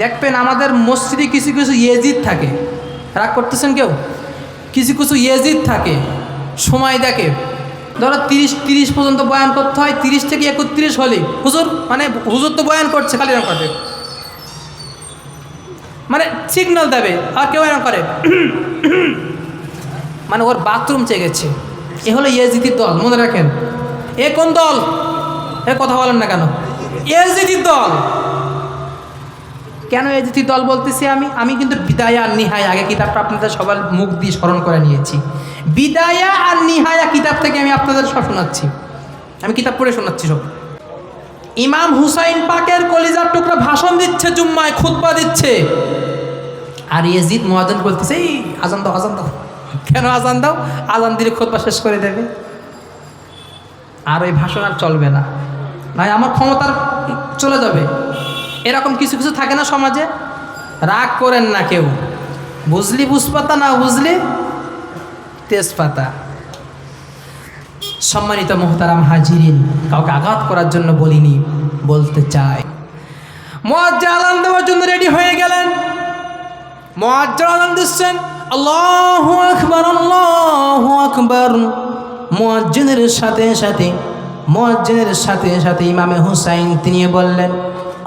দেখবেন আমাদের মসজিদে কিছু কিছু ইয়েজিদ থাকে। রাগ করতেছেন কেউ? কিছু কিছু ইয়েজিদ থাকে, সময় দেখে। ধরো তিরিশ তিরিশ পর্যন্ত বয়ান করতে হয়, তিরিশ থেকে একত্রিশ হলে। হুজুর মানে হুজুর তো বয়ান করছে খালি এরকম করবে মানে সিগন্যাল দেবে, আর কেউ এরকম করে। মানে ওর বাথরুম চেয়ে গেছে। এ হলো ইয়েজিদির দল, মনে রাখেন। এ কোন দল? এ কথা বলেন না কেন। এজিদির দল। কেন এজিতি দল বলতেছি আমি? আমি কিন্তু বিদায়া আর নিহায়া। আগে কিতাবটা আপনাদের সবার মুখ দিয়ে স্মরণ করে নিয়েছি। বিদায়া আর নিহায়া কিতাব থেকে আমি আপনাদের সব শোনাচ্ছি। আমি কিতাব পড়ে শোনাচ্ছি সব। ইমাম হুসাইন পাকের কলিজার টুকরা ভাষণ দিচ্ছে, জুম্মায় খুতবা দিচ্ছে। আর ইয়েজিদ মহাজন বলতেছে, এই, আজান দাও আজান দাও। কেন আজান দাও? আজান দিলে খুতবা শেষ করে দেবে। আর ওই ভাষণ আর চলবে না। ভাই, আমার ক্ষমতার চলে যাবে। এরকম কিছু কিছু থাকে না সমাজে? রাগ করেন না কেউ। বুঝলি বুঝপাতা না বুঝলি তেজপাতা? সম্মানিত মোহতারাম হাজিরিন, কাউকে আঘাত করার জন্য বলিনি, বলতে চাই। মোয়াজ্জা আলান দেওয়ার জন্য রেডি হয়ে গেলেন। মোয়াজ্জা আলান দিচ্ছেন, আল্লাহ আকবর আল্লাহ আকবর। মোয়াজ্জিনের সাথে সাথে, মোয়াজ্জিনের সাথে সাথে ইমামে হুসাইন তিনি বললেন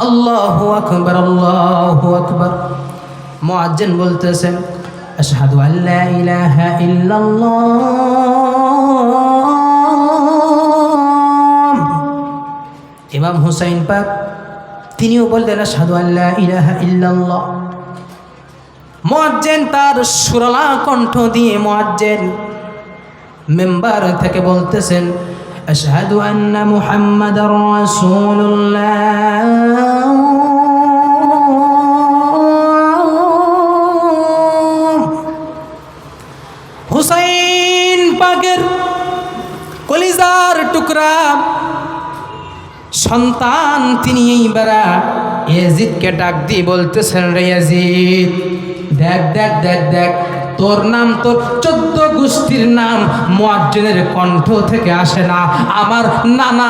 আল্লাহ আকবর আল্লাহ আকবর। মোয়াজ্জিন বলতেছেন আশহাদু আল্লা ইলাহা ইল্লাল্লাহ। ইমাম হুসাইন পাক, তিনিও বললেন, আশহাদু আল্লা ইলাহা ইল্লাল্লাহ। মুয়াজ্জিন তার সুরলা কণ্ঠ দিয়ে মুয়াজ্জিন মেম্বার থেকে বলতেছেন আশহাদু আন্না মুহাম্মাদার রাসূলুল্লাহ হুসাইন পাকের কলিজার টুকরা, সন্তান তিনি এইবারা ইয়াজিদকে ডাক দিয়ে বলতেছেন রে ইয়াজিদ, দেখ দেখ দেখ দেখ। তোর নাম তোর চোদ্দ গোষ্ঠীর নাম মুয়াজ্জিনের কণ্ঠ থেকে আসে না আমার নানা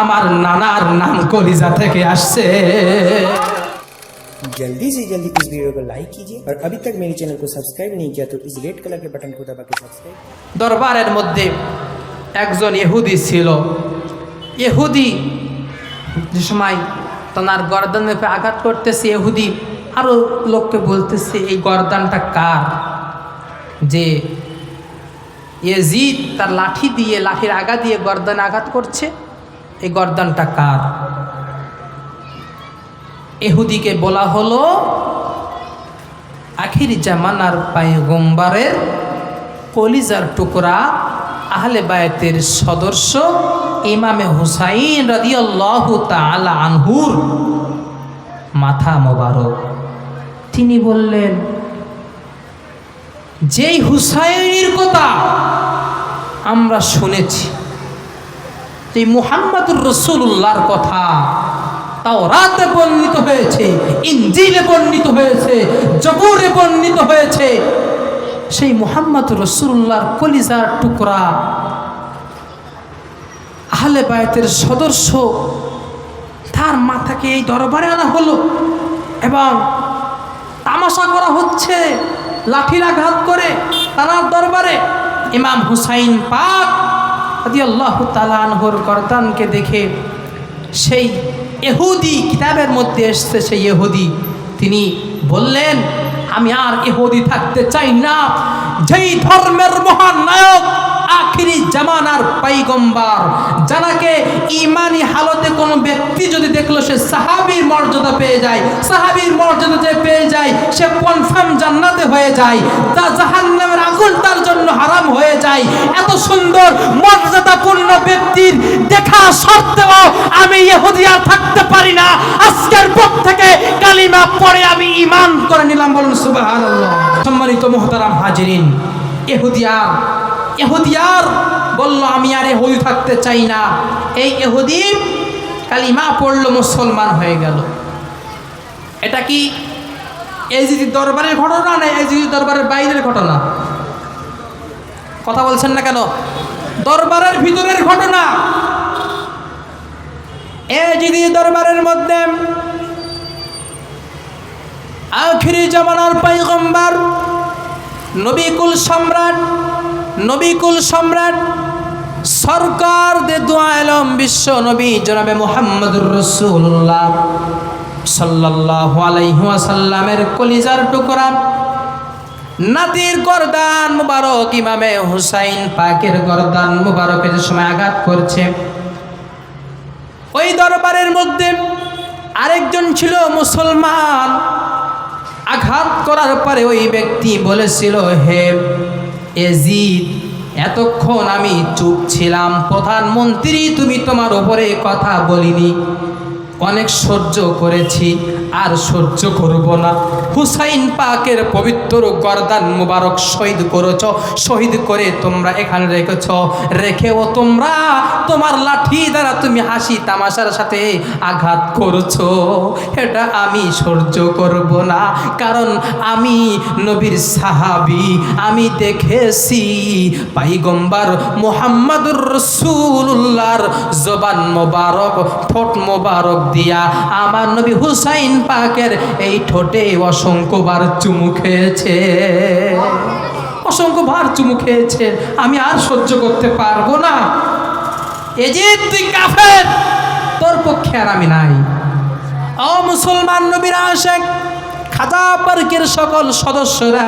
আমার নানার নাম কলিজা থেকে আসছে जल्दी से जल्दी इस वीडियो को लाइक कीजिए और अभी तक मेरे चैनल को सब्सक्राइब नहीं किया तो इस रेड कलर के बटन को दबा के सब्सक्राइब দরবারের মধ্যে একজন ইহুদি ছিল ইহুদি যে সময় তার গর্দান মেপে আঘাত করতেছে ইহুদি আরও লোককে বলতেছে এই গর্দানটা কার যে ইয়েজিদ তার লাঠি দিয়ে, লাঠির আগা দিয়ে গর্দানে আঘাত করছে। এই গর্দানটা কার? এহুদিকে বলা হলো, আখির জামানার পায়গম্বারের কলিজার টুকরা আহলে বায়াতের সদস্য ইমামে হুসাইন রাদিয়াল্লাহু তাআলা আনহুর মাথা মোবারক। তিনি বললেন যেই হুসাইনের কথা আমরা শুনেছি যে মুহাম্মদুর রসুল্লাহর কথা তাও রাতে বর্ণিত হয়েছে ইঞ্জিলে বর্ণিত হয়েছে, জবুরে বর্ণিত হয়েছে, সেই মুহাম্মদ রসুল্লাহর কলিজার টুকরা আহলে বায়তের সদস্য তার মাথাকে এই দরবারে আনা হলো এবং তামাশা করা হচ্ছে। লাঠির আঘাত করে তারার দরবারে ইমাম হুসাইন পাক কর্তানকে দেখে সেই এহুদি কিতাবের মধ্যে এসছে সেই এহুদি তিনি বললেন, আমি আর এহুদি থাকতে চাই না। যেই ধর্মের মহান নায়ক আখিরি জামানার পাইগম্বার যারাকে ইমানি হালতে কোনো ব্যক্তি যদি দেখল সে সাহাবীর মর্যাদা পেয়ে যায়, সাহাবীর মর্যাদা যে পেয়ে যায়, সে কনফার্ম জান্নাতে হয়ে যায়, তা জাহান্নামের আগুন তার জন্য হারাম হয়ে যায়। এত সুন্দর, মর্যাদাপূর্ণ ব্যক্তির দেখা সত্ত্বেও আমি ইহুদি আর থাকতে পারি না। আজকের পর থেকে কালিমা পরে আমি ইমান করে নিলাম বলুন সুবহানাল্লাহ। সম্মানিত মুহতারাম হাজিরিন ইহুদিয়ার এহুদিয়ার বলল, আমি আর এহুদি থাকতে চাই না। এই এহুদি কালিমা পড়ল, মুসলমান হয়ে গেল। এটা কি এজিদি দরবারের ঘটনা না এজিদি দরবারের বাইরের ঘটনা? কথা বলছেন না কেন? দরবারের ভিতরের ঘটনা। এজিদি দরবারের মধ্যে আখিরি জামানার পাইগম্বার নবিকুল সম্রাট নবিকুল সম্রাট, সরকার দে দোয়া আলম বিশ্ব নবী জনাবে মোহাম্মদুর রসুল্লাহ সাল্লাল্লাহু আলাইহি ওয়াসাল্লামের কলিজার টুকরা। নাতির গরদান মুবারক ইমামে হুসাইন পাকের গরদান মুবারকের সময় আঘাত করছে। ওই দরবারের মধ্যে আরেকজন ছিল মুসলমান। আঘাত করার পরে ওই ব্যক্তি বলেছিল, হে এজিদ এতক্ষণ আমি চুপ ছিলাম। প্রধানমন্ত্রী তুমি তোমার ওপরে কথা বলিনি। অনেক সহ্য করেছি। আর সহ্য করব না। হুসাইন পাকের পবিত্র গরদান মুবারক শহীদ করেছ। শহীদ করে তোমরা এখানে রেখেছ। রেখেও তোমরা তোমার লাঠি দ্বারা তুমি হাসি তামাশার সাথে আঘাত করছ। এটা আমি সহ্য করব না। কারণ আমি নবীর সাহাবি। আমি দেখেছি পাইগম্বার মোহাম্মদুর রসুল্লাহর জবান মোবারক, ঠোঁট মোবারক দিয়া আমার নবী হুসাইন পাকের এই ঠোঁটে অসংখ্যবার চুমু খেয়েছে। অসংখ্যবার চুমু খেয়েছে। আমি আর সহ্য করতে পারব না। এ যে তুই কাফের। তোর পক্ষে আর আমি নাই। ও মুসলমান নবীর আশেক, খাজা পার্কের সকল সদস্যরা,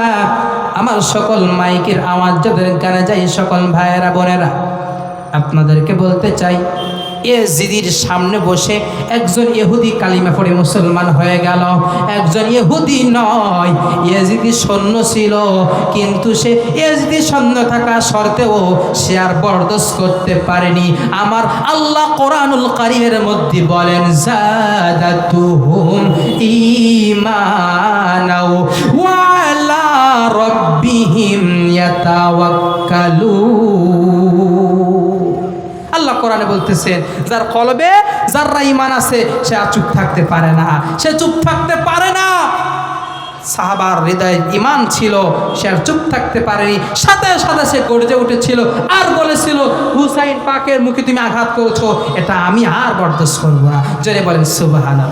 আমার সকল মাইকের আওয়াজ যাদের গানে যাই সকল ভাইয়েরা, বোনেরা, আপনাদেরকে বলতে চাই এ জিদির সামনে বসে একজন ইহুদি কালিমা পড়ে মুসলমান হয়ে গেল। একজন ইহুদি নয় ইয়েজিদি সৈন্য ছিল, কিন্তু সে ইয়েজিদি সৈন্য থাকা সত্ত্বেও সে আর বরদস্ত করতে পারেনি। আমার আল্লাহ কোরআনুল কারিমের মধ্যে বলেন, জাদাতুহুম ঈমানাও ওয়া আলা রাব্বিহিম ইয়াতাওয়াক্কালুন। কোরআনে বলতেছেন যার কলবে যাররা ইমান আছে, সে আর চুপ থাকতে পারে না। সে চুপ থাকতে পারে না। সাহাবার হৃদয়ে ইমান ছিল, সে আর চুপ থাকতে পারেনি। সাথে সাথে সে গর্জে উঠেছিল, আর বলেছিল, হুসাইন পাকের মুখে তুমি আঘাত করেছ, এটা আমি আর বরদাস্ত করব না। জোরে বলেন সুবাহানা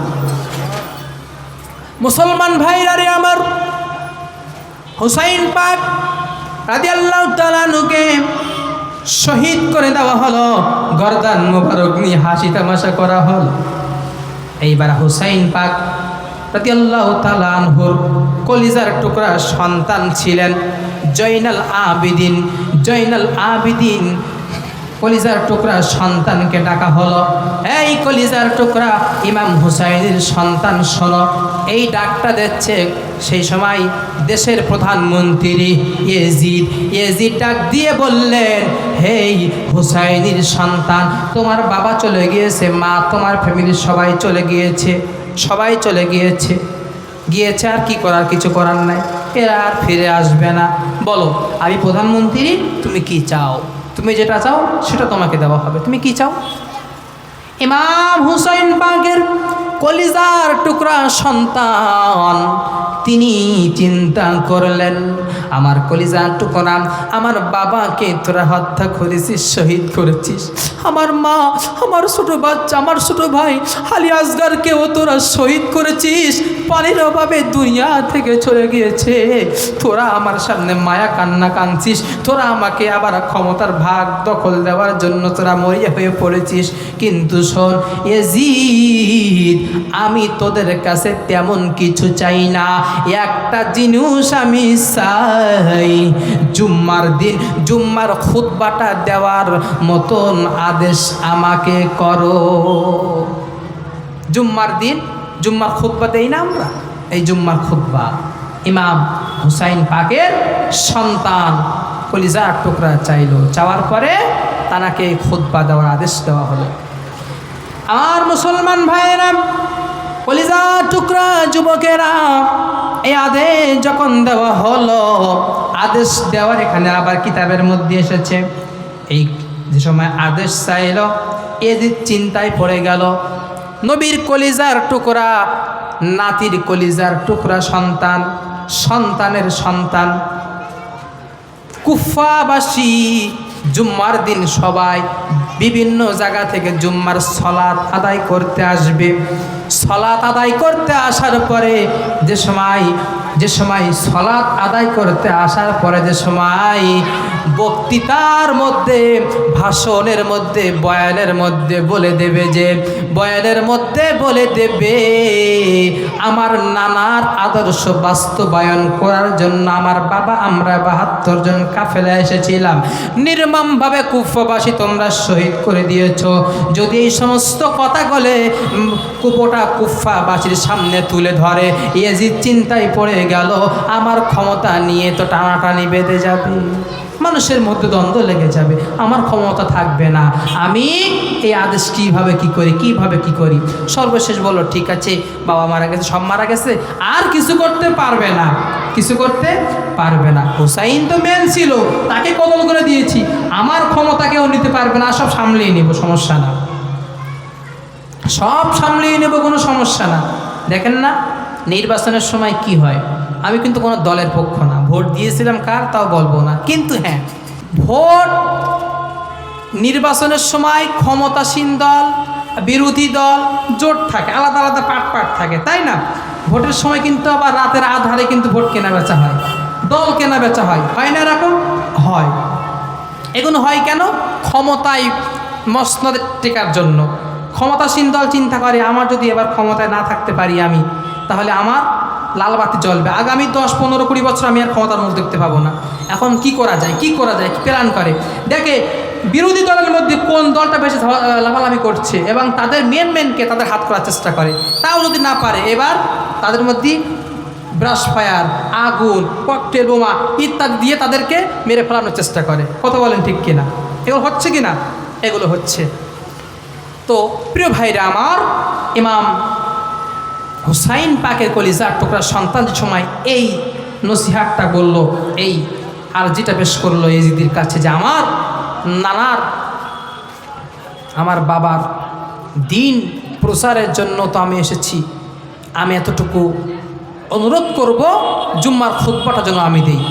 মুসলমান ভাইরা রে আমার, হুসাইন পাক রাজি আল্লাহ তালানুকে শহীদ করে দেওয়া হলো। গরদান মোবারক নিয়ে হাসি তামাশা করা হল। এইবার হুসাইন পাক তালানহুর কলিজার টুকরা সন্তান ছিলেন। জৈনাল আবিদিন জৈনাল আবিদিন কলিজার টুকরা সন্তানকে ডাকা হলো। এই কলিজার টুকরা ইমাম হুসাইনের সন্তান শোনো। এই ডাকটা দিচ্ছে সেই সময় দেশের প্রধানমন্ত্রী ইয়েজিদ। ইয়েজিদ ডাক দিয়ে বললেন, হেই হুসাইনের সন্তান, তোমার বাবা চলে গিয়েছে, মা তোমার ফ্যামিলির সবাই চলে গিয়েছে, সবাই চলে গিয়েছে। গিয়েছে আর কি করার? কিছু করার নাই। এরা আর ফিরে আসবে না। বলো, আমি প্রধানমন্ত্রী, তুমি কি চাও? তুমি যেটা চাও, সেটা তোমাকে দেওয়া হবে। তুমি কি চাও? ইমাম হুসাইন পাকের কলিজার টুকরা সন্তান, তিনি চিন্তা করলেন। আমার কলিজার টুকরা আমার বাবাকে তোরা হত্যা করেছিস, শহীদ করেছিস। আমার মা, আমার ছোট বাচ্চা, আমার ছোট ভাই, আলী আসগারকেও তোরা শহীদ করেছিস। পানির অভাবে দুনিয়া থেকে চলে গিয়েছে। তোরা আমার সামনে মায়া কান্না কাঁদছিস। তোরা আমাকে আবার ক্ষমতার ভাগ দখল দেওয়ার জন্য তোরা মরিয়া হয়ে পড়েছিস। কিন্তু শোন এজিদ আমি তোদের কাছে তেমন কিছু চাই না। একটা জিনিস আমি চাই। জুম্মার দিন, জুম্মার খুতবাটা দেওয়ার মতন আদেশ আমাকে করো। জুম্মার দিন, জুম্মার খুতবা দেই না আমরা? এই জুম্মার খুতবা ইমাম হুসাইন পাকের সন্তান কলিজার টুকরা চাইলো। চাওয়ার পরে তানাকে খুতবা দেওয়ার আদেশ দেওয়া হলো। আমার মুসলমান ভাইয়েরা কলিজা টুকরা যুবকেরা, এই আদেশ যখন দেওয়া হলো, আদেশ দেওয়ার এখানে আবার কিতাবের মধ্যে এসেছে। এই যে সময় আদেশ চাইল এদের চিন্তায় পড়ে গেল, নবীর কলিজার টুকরা, নাতির কলিজার টুকরা সন্তান, সন্তানের সন্তান। কুফাবাসী জুম্মার দিন সবাই বিভিন্ন জায়গা থেকে জুম্মার সলাৎ আদায় করতে আসবে। সলাত আদায় করতে আসার পরে যে সময় যে সময় সলাত আদায় করতে আসার পরে যে সময় বক্তৃতার মধ্যে, ভাষণের মধ্যে, বয়ানের মধ্যে বলে দেবে যে, বয়ানের মধ্যে বলে দেবে, আমার নানার আদর্শ বাস্তবায়ন করার জন্য আমার বাবা, আমরা বাহাত্তর জন কাফেলা এসেছিলাম। নির্মমভাবে কুফবাসী তোমরা শহীদ করে দিয়েছ। যদি এই সমস্ত কথা বলে কুপোটা কুফাবাসীর সামনে তুলে ধরে, ইয়েজিদ চিন্তায় পড়ে গেল, আমার ক্ষমতা নিয়ে তো টানাটানি বেঁধে যাবে। মানুষের মধ্যে দ্বন্দ্ব লেগে যাবে। আমার ক্ষমতা থাকবে না। আমি এই আদেশ কীভাবে কি করি, কীভাবে কি করি? সর্বশেষ বলো, ঠিক আছে, বাবা মারা গেছে, সব মারা গেছে, আর কিছু করতে পারবে না। কিছু করতে পারবে না। হুসাইন তো মেন ছিল, তাকে কদল করে দিয়েছি। আমার ক্ষমতা কেউ নিতে পারবে না, সব সামলিয়ে নিব, সমস্যা না। সব সামলিয়ে নেব, কোনো সমস্যা না। দেখেন না, নির্বাচনের সময় কি হয়? আমি কিন্তু কোনো দলের পক্ষ না। ভোট দিয়েছিলাম কার তাও বলব না। কিন্তু হ্যাঁ ভোট নির্বাচনের সময় ক্ষমতাসীন দল, বিরোধী দল, জোট থাকে, আলাদা আলাদা পাট পাট থাকে, তাই না? ভোটের সময় কিন্তু আবার রাতের আধারে কিন্তু ভোট কেনা বেচা হয়, দল কেনা বেচা হয় হয় না এরকম? হয়। এগুলো হয় কেন? ক্ষমতায় মসনদে টেকার জন্য। ক্ষমতাসীন দল চিন্তা করে, আমার যদি এবার ক্ষমতায় না থাকতে পারি আমি, তাহলে আমার লাল বাতি জ্বলবে। আগামী দশ, পনেরো, কুড়ি বছর আমি আর ক্ষমতার মুখ দেখতে পাবো না। এখন কি করা যায়? কি করা যায়? প্ল্যান করে? দেখে, বিরোধী দলের মধ্যে কোন দলটা বেশি লাফালাফি করছে এবং তাদের মেন মেনকে তাদের হাত করার চেষ্টা করে? তাও যদি না পারে, এবার তাদের মধ্যে ব্রাশ ফায়ার আগুন ককটেল বোমা ইত্যাদি দিয়ে তাদেরকে মেরে ফেলানোর চেষ্টা করে। কথা বলেন ঠিক কিনা? এগুলো হচ্ছে কি না এগুলো হচ্ছে। তো, প্রিয় ভাইরা আমার, ইমাম হুসাইন পাকের কলিজার টুকরা সন্তান সময় এই নসিহাতটা বলল, এই আরজিটা পেশ করল এজিদির কাছে যে আমার নানার, আমার বাবার দিন প্রচারের জন্য তো আমি এসেছি। আমি এতটুকু অনুরোধ করব, জুম্মার খুতবাটা যেন আমি দেই।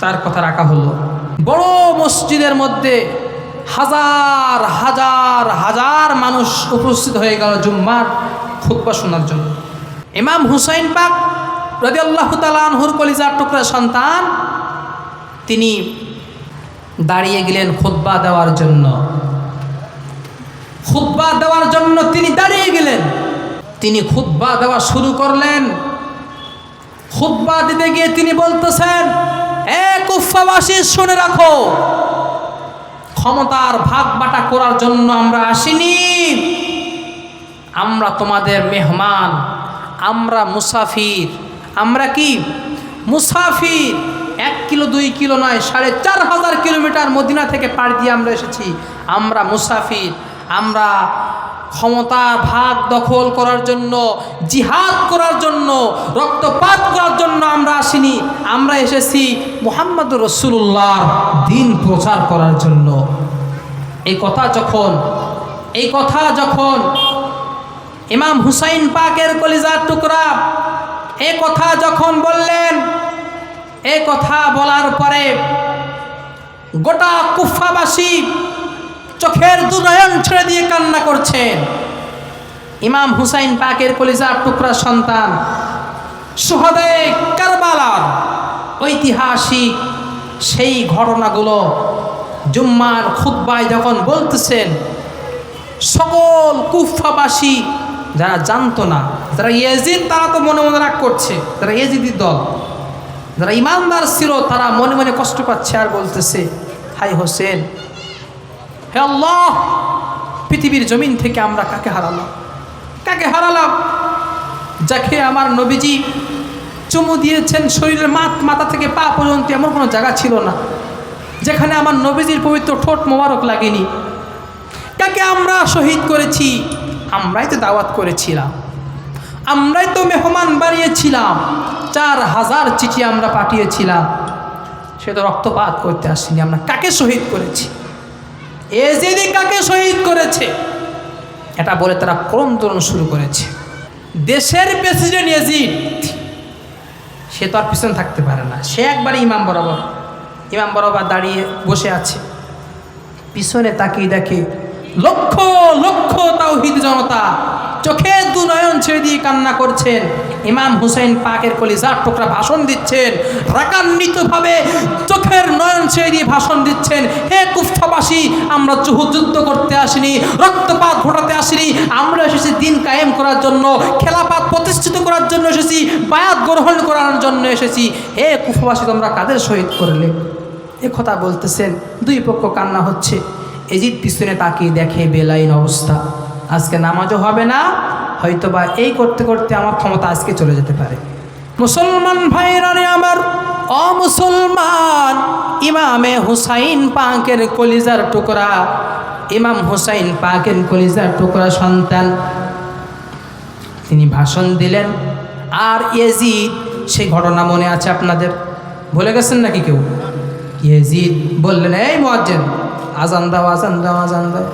তার কথা রাখা হলো। বড় মসজিদের মধ্যে হাজার হাজার হাজার মানুষ উপস্থিত হয়ে গেল জুম্মার। খুতবা শোনার জন্য। ইমাম হুসাইন পাক রদি আল্লাহ কলিজার টুকরা সন্তান, তিনি দাঁড়িয়ে গেলেন খুতবা দেওয়ার জন্য। খুতবা দেওয়ার জন্য তিনি দাঁড়িয়ে গেলেন। তিনি খুতবা দেওয়া শুরু করলেন। খুতবা দিতে গিয়ে তিনি বলতেছেন, এ কুফাবাসী শুনে রাখো। ক্ষমতার ভাগ বাটা করার জন্য আমরা আসিনি। তোমাদের মেহমান, আমরা মুসাফির। আমরা কি? মুসাফির। এক কিলো, দুই কিলো নয়, সাড়ে চার হাজার কিলোমিটার মদিনা থেকে পাড়ি দিয়ে আমরা এসেছি। আমরা মুসাফির। আমরা ক্ষমতার ভাগ দখল করার জন্য, জিহাদ করার জন্য, রক্তপাত করার জন্য আমরা আসিনি। আমরা এসেছি মোহাম্মদ রসুল্লাহর দিন প্রচার করার জন্য। এই কথা যখন, এই কথা যখন ইমাম হুসাইন পাকের কলিজার টুকরা। এ কথা যখন বললেন, এ কথা বলার পরে গোটা কুফাবাসী চোখের দুনয়ন ছেড়ে দিয়ে কান্না করছেন। ইমাম হুসাইন পাকের কলিজার টুকরা সন্তান, সুহদে কারবালার ঐতিহাসিক সেই ঘটনাগুলো জুম্মার খুদ্বায় যখন বলতেছেন, সকল কুফাবাসী যারা জানতো না, যারা ইয়েজিদ, তারা তো মনে মনে রাগ করছে, যারা ইয়েজিদির দল, যারা ইমানদার ছিল, তারা মনে মনে কষ্ট পাচ্ছে আর বলতেছে, হাই হোসেন, হে আল্লাহ, পৃথিবীর জমিন থেকে আমরা কাকে হারালাম? কাকে হারালাম? যাকে আমার নবীজি চুমু দিয়েছেন শরীরের মাথ, মাথা থেকে পা পর্যন্ত এমন কোনো জায়গা ছিল না, যেখানে আমার নবীজির পবিত্র ঠোঁট মোবারক লাগেনি। কাকে আমরা শহীদ করেছি? আমরাই তো দাওয়াত করেছিলাম। আমরাই তো মেহমান বানিয়েছিলাম। চার হাজার চিঠি আমরা পাঠিয়েছিলাম। সে তো রক্তপাত করতে আসেনি, আমরা কাকে শহীদ করেছি? এজেদি কাকে শহীদ করেছে? এটা বলে তারা ক্রন্দন শুরু করেছে। দেশের প্রেসিডেন্ট এজিদ। সে তো আর পিছনে থাকতে পারে না। সে একবারে ইমাম বরাবর ইমাম বরাবর দাঁড়িয়ে বসে আছে। পিছনে তাকিয়ে দেখে লক্ষ তাওহিদ জনতা, চোখে দু নয়ন ছেড়ে দিয়ে কান্না করছেন। ইমাম হুসেন পাকের কলিজার টুকরা ভাষণ দিচ্ছেন। রাগান্বিতভাবে চোখের নয়ন ছেড়ে দিয়ে ভাষণ দিচ্ছেন। হে কুফাবাসী আমরা যুদ্ধ করতে আসিনি, রক্তপাত ঘটাতে আসিনি। আমরা এসেছি দিন কায়েম করার জন্য, খেলাপাত প্রতিষ্ঠিত করার জন্য এসেছি, বায়াত গ্রহণ করার জন্য এসেছি। হে কুফাবাসী তোমরা কাদের শহীদ করলে? এ কথা বলতেছেন, দুই পক্ষ কান্না হচ্ছে। এজিদ পিছনে তাকিয়ে দেখে বেলাইন অবস্থা। আজকে নামাজও হবে না, হয়তোবা এই করতে করতে আমার ক্ষমতা আজকে চলে যেতে পারে। মুসলমান ভাইরানে আমার, অমুসলমান ইমামে হুসাইন পাকের কলিজার টুকরা, ইমাম হুসাইন পাকের কলিজার টুকরা সন্তান। তিনি ভাষণ দিলেন, আর ইয়েজিদ সেই ঘটনা মনে আছে আপনাদের? ভুলে গেছেন নাকি কেউ? ইয়েজিদ বললেন, এই মোয়াজ্জেন, আজান দাও আজান দাও আজান দাও।